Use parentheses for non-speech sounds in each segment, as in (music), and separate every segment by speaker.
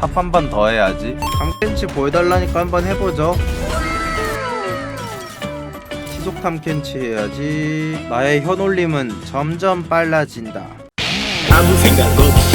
Speaker 1: 탑 한 번 더 해야지. 탐켄치 보여달라니까 한 번 해보죠. 시속 탐켄치 해야지. 나의 혀놀림은 점점 빨라진다.
Speaker 2: 아무 생각 없이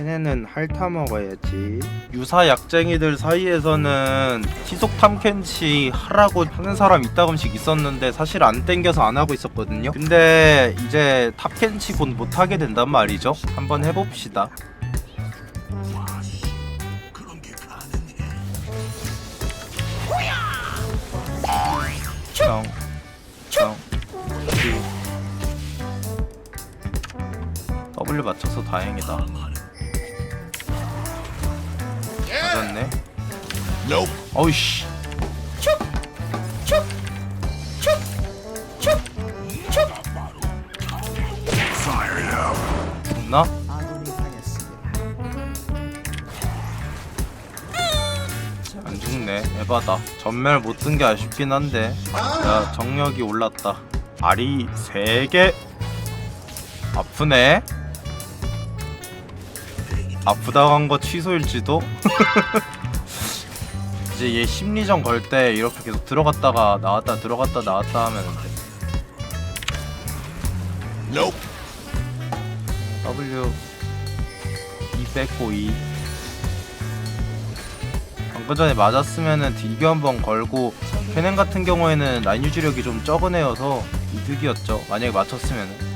Speaker 1: 걔네는 핥아 먹어야지. 유사 약쟁이들 사이에서는 시속 탐켄치 하라고 하는 사람 이따금씩 있었는데 사실 안 땡겨서 안 하고 있었거든요. 근데 이제 탑켄치 곧 못하게 된단 말이죠. 한번 해봅시다. 정, 정, W 맞춰서 다행이다 어이씨. 죽나? 안 죽네. 에바다. 전멸 못든게 아쉽긴 한데. 야 정력이 올랐다. 알이 3개. 아프네. 아프다고 한 거 취소일지도? (laughs) 이제 얘 심리전 걸 때 이렇게 계속 들어갔다가 나왔다 들어갔다 나왔다 하면 돼 W 2 뺐고 2 방금 전에 맞았으면은 딜교 한번 걸고 캐넨 같은 경우에는 라인 유지력이 좀 적은 애여서 이득이었죠. 만약에 맞췄으면은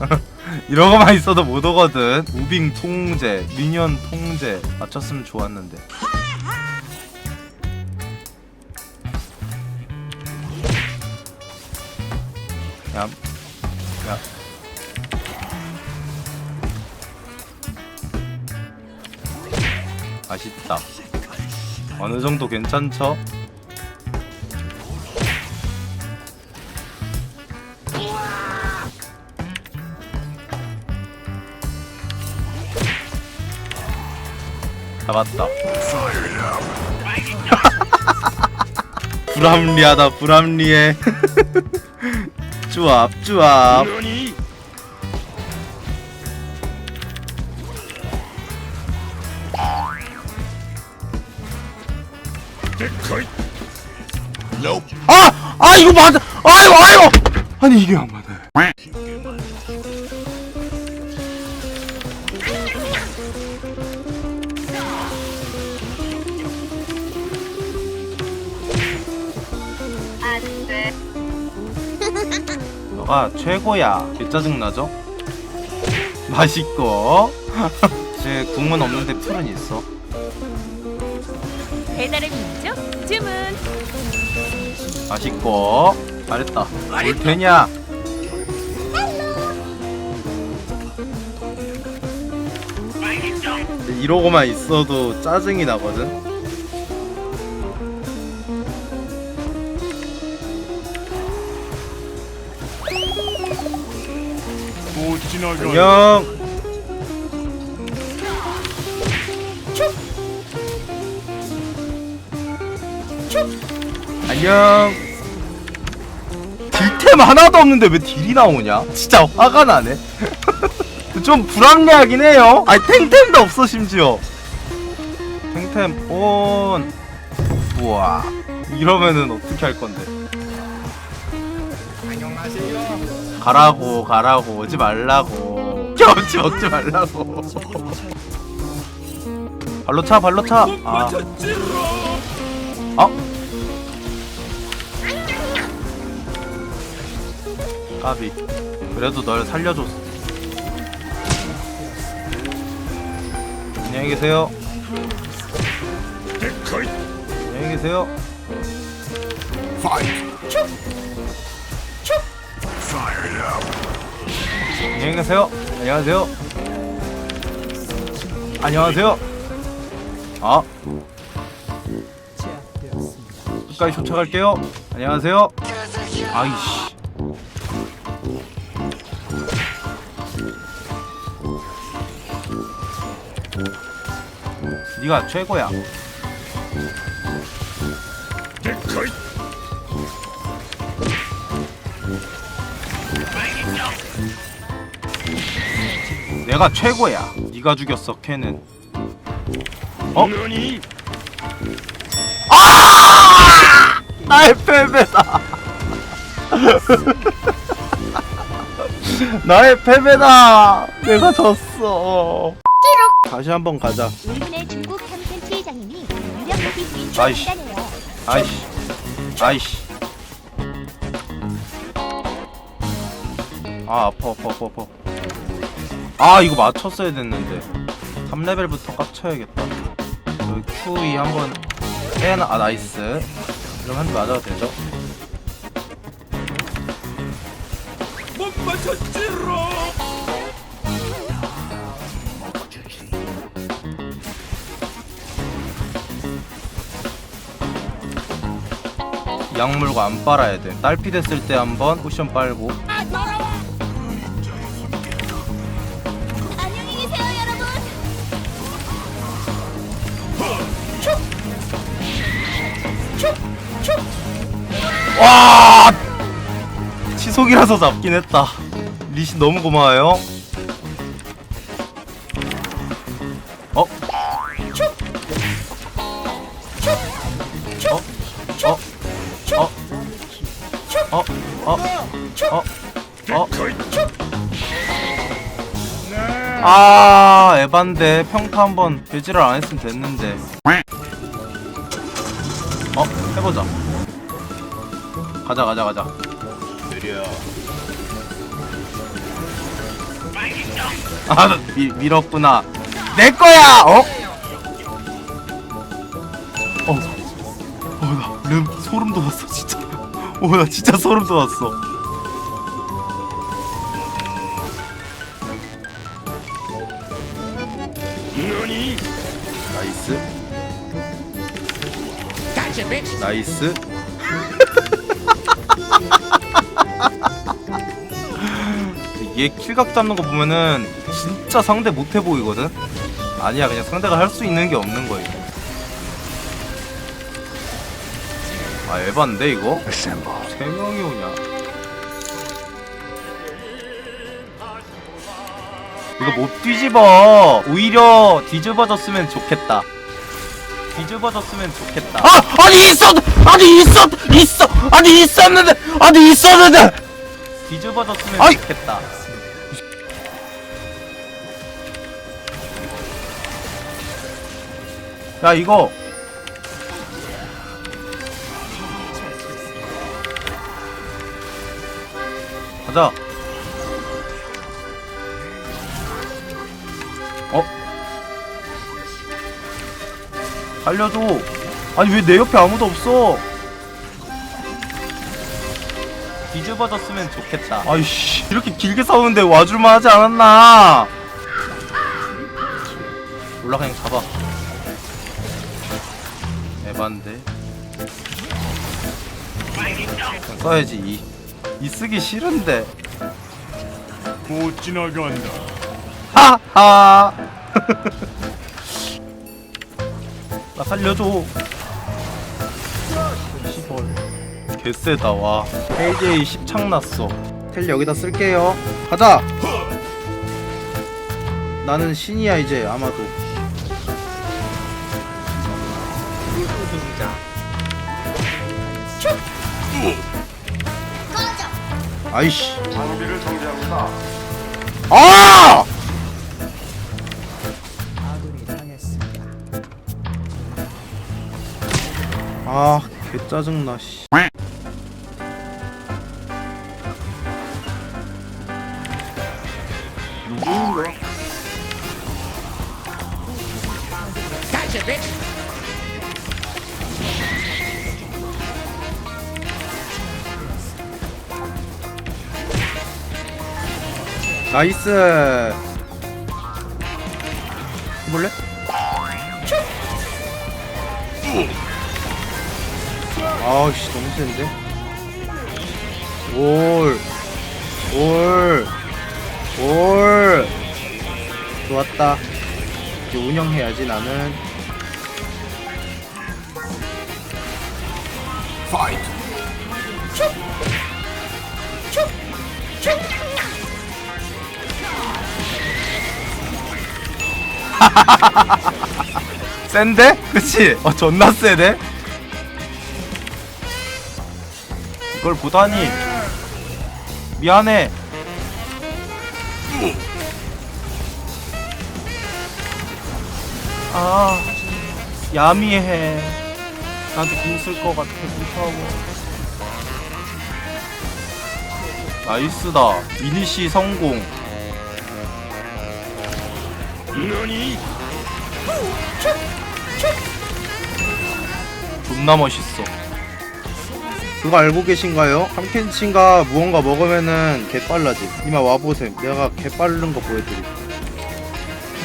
Speaker 1: (laughs) 이러고만 있어도 못 오거든 무빙 통제 미니언 통제 맞췄으면 좋았는데 얌 야. 맛있다 어느 정도 괜찮죠? 잡았다 (laughs) 불합리하다 불합리해 (laughs) 쭈압 쭈압 아! 아 이거 맞아! 아이고 아이고! 아니 이게 안 맞아
Speaker 3: 안
Speaker 1: 너가 최고야. 개 짜증나죠? 맛있고. (laughs) 제 국물 없는데 풀은 있어.
Speaker 4: 배달의 민족 주문.
Speaker 1: 맛있고. 잘했다. 뭘 되냐? 이러고만 있어도 짜증이 나거든 안녕. 안녕. 딜템 하나도 없는데 왜 딜이 나오냐? 진짜 화가 나네. (laughs) 좀 불합리하긴 해요. 아니 탱템도 없어 심지어. 탱템 온. 우와. 이러면은 어떻게 할 건데 가라고 가라고 오지 말라고. (laughs) 경험치 먹지 말라고. 발로 차 발로 차. 아. 어? 까비. 그래도 널 살려줬어 안녕히 계세요. 안녕히 계세요 안녕히 계세요. 안녕하세요. 안녕하세요. 아. 끝까지 쫓아갈게요. 안녕하세요. 아이씨. 네가 최고야. 내가 최고야. 네가 죽였어 캔은. 어?
Speaker 2: 너니
Speaker 1: 나의 패배다. (laughs) 나의 패배다. 내가 졌어. 다시 한번 가자.
Speaker 3: 울분의 중국 장님이
Speaker 1: 아이씨. 아이씨. 아이씨. 아 아파 아파 아파 아파. 아 이거 맞췄어야 됐는데. 3레벨부터 깝쳐야겠다. 여기 QE 한번 빼나 아 나이스. 그럼 한 대 맞아도 되죠?
Speaker 2: 못 맞췄지롱
Speaker 1: 약물고 안 빨아야 돼. 딸피 됐을 때 한번 쿠션 빨고. 와! 치속이라서 잡긴 했다. 리신 너무 고마워요. 어? 어? 어? 어? 아, 에반데 평타 한번 배지를 안 했으면 됐는데. 어? 해보자. 가자, 가자, 가자.
Speaker 2: 느려
Speaker 1: 아, 나 미, 밀었구나. 내 거야. 어? 어, 어, 나 름, 소름 돋았어, 진짜. 어, 나 진짜 소름 돋았어. 나이스. 나이스. 얘 킬각 잡는 거 보면은 진짜 상대 못해 보이거든? 아니야, 그냥 상대가 할 수 있는 게 없는 거예요. 아, 에반데, 이거? 세 명이 오냐? 이거 못 뒤집어! 오히려 뒤집어졌으면 좋겠다. 뒤집어졌으면 좋겠다. 아! 아니 있었! 아니 있었! 있어! 아니 있었는데! 아니 있었는데! 뒤집어졌으면
Speaker 2: 아이!
Speaker 1: 좋겠다. 야 이거 가자. 어? 살려줘. 아니 왜 내 옆에 아무도 없어? 뒤집어졌으면 좋겠다. 아이씨 이렇게 길게 싸우는데 와줄만 하지 않았나? 올라 그냥 잡아. 에반데. 써야지 이. 이 쓰기 싫은데.
Speaker 2: 못 지나간다
Speaker 1: 하하. (laughs) 나 살려줘. 시벌. 개쎄다 와. KJ 10창 났어. 텔 여기다 쓸게요. 가자. 나는 신이야 이제 아마도. 아이씨.
Speaker 2: 장비를 정지합니다
Speaker 1: 아! 아, 개 짜증나 씨. 누구인가? 나이스. 해볼래? 아우씨 너무 센데? 올, 올, 올. 좋았다. 이제 운영해야지 나는.
Speaker 2: 파이트 (laughs)
Speaker 1: 센데? 그치? 어 존나 세네? 이걸 보다니. 미안해. 아 야미해. 나한테 궁쓸 것 같아. 못하고. 나이스다. 이니시 성공
Speaker 2: 너니
Speaker 1: 존나 멋있어. 그거 알고 계신가요? 탐켄치가 무언가 먹으면은 개 빨라지. 이마 와보셈. 내가 개 빠른 거 보여드릴게.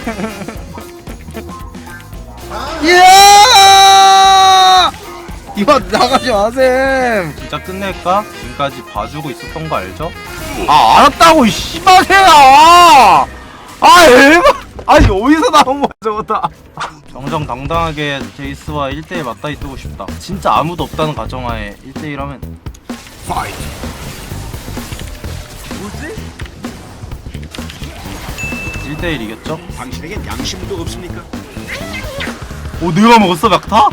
Speaker 1: (laughs) 이야! 이마 나가지 마셈. 진짜 끝낼까? 지금까지 봐주고 있었던 거 알죠? 아 알았다고 이 씨발새야! 아 에바! 아니 어디서 나온 거야 저거 다? 정정당당하게 제이스와 1대1 맞다이 뜨고 싶다. 진짜 아무도 없다는 가정하에 1대1 하면
Speaker 2: 파이트
Speaker 1: 뭐지? 1대1 이겼죠?
Speaker 2: 당신에겐 양심도 없습니까?
Speaker 1: 오 내가 먹었어 막타?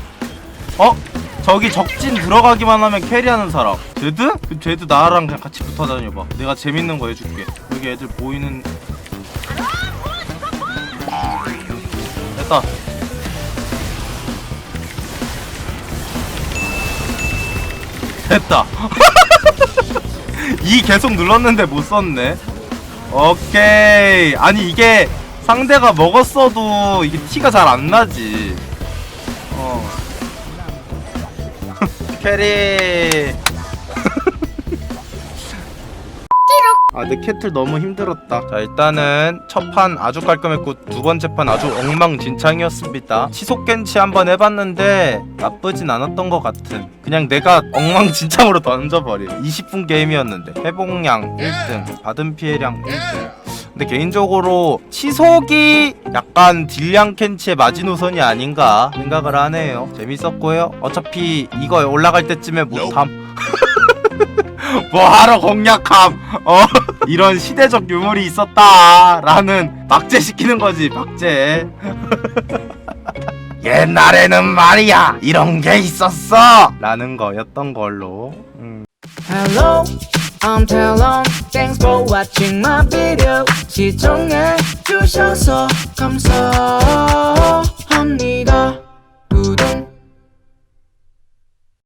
Speaker 1: 어? 저기 적진 들어가기만 하면 캐리하는 사람 제드? 그 제드 나랑 그냥 같이 붙어 다녀봐 내가 재밌는 거 해줄게 여기 애들 보이는 됐다. 됐다. (laughs) 이 계속 눌렀는데 못 썼네. 오케이. 아니 이게 상대가 먹었어도 이게 티가 잘 안 나지. 어. (laughs) 캐리 아, 내 캐틀 너무 힘들었다. 자, 일단은 첫 판 아주 깔끔했고 두 번째 판 아주 엉망진창이었습니다. 치속겐치 한번 해봤는데 나쁘진 않았던 것 같은. 그냥 내가 엉망진창으로 던져버린 20분 게임이었는데 회복량 1등, 받은 피해량 1등. 근데 개인적으로 치속이 약간 딜량 캔치의 마지노선이 아닌가 생각을 하네요. 재밌었고요. 어차피 이거 올라갈 때쯤에 못함. (laughs) 뭐하러 공략함 어 (laughs) 이런 시대적 유물이 있었다라는 박제시키는 거지 박제 (laughs) 옛날에는 말이야 이런 게 있었어 라는 거였던 걸로 음.
Speaker 5: Hello, I'm Talon. Thanks for watching my video. 시청해 주셔서 감사합니다. 구독